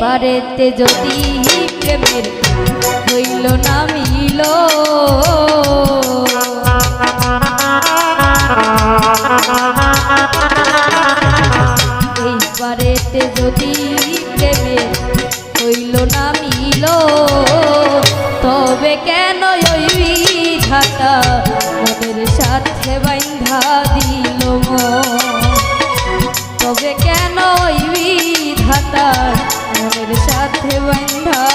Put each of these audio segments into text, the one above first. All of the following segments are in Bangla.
পারেতে যদি প্রেমের হইল না মিল। পারেতে যদি মিল, তবে কেন ওই বিধাতা মনের সাথে বাইন্ধা সাথে বন্ধা।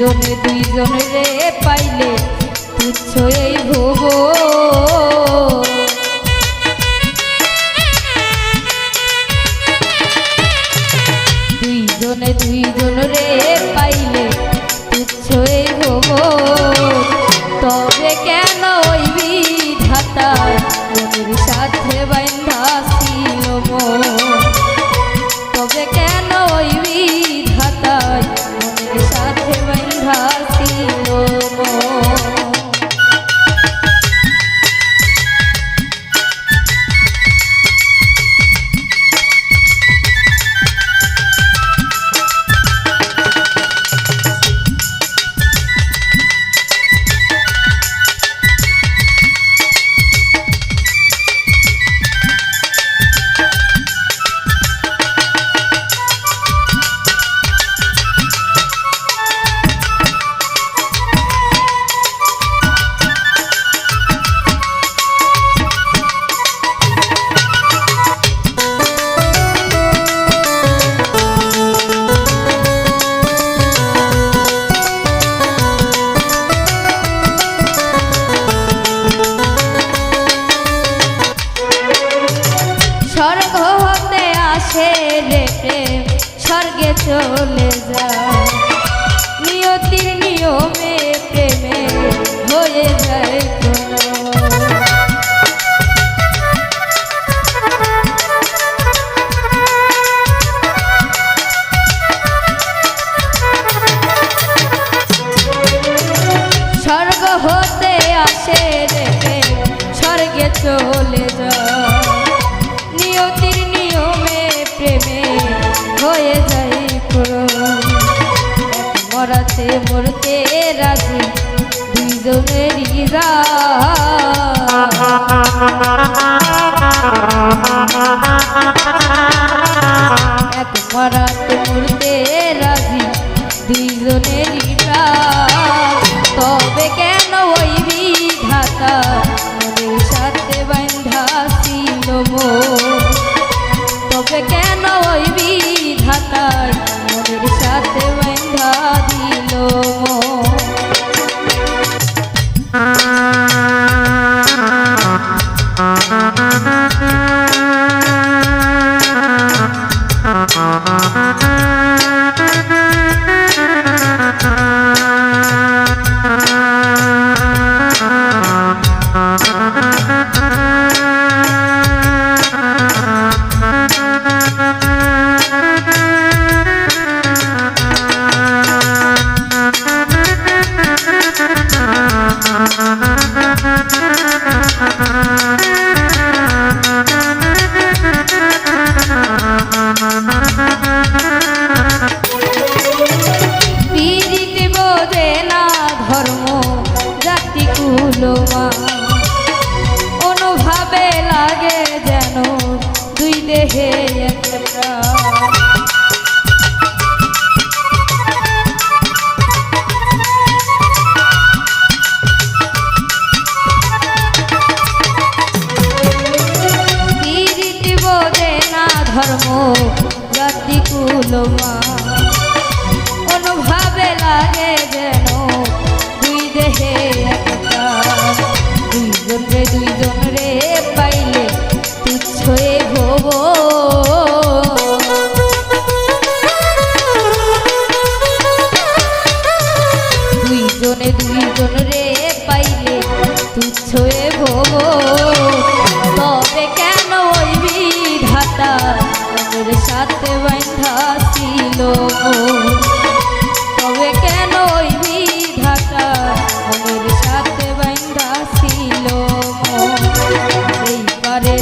দুইজনে দুইজনে রে পাইলে তুচ্ছ এই দুইজনে রে। রে প্রেম স্বর্গে চলে যায়। নিয়তির নিয়মে প্রেমে হয়ে যায়। হে একটা। ধর্ম জাতি কুলমা অনুভবে লাগে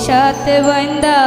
সাথে বান্দা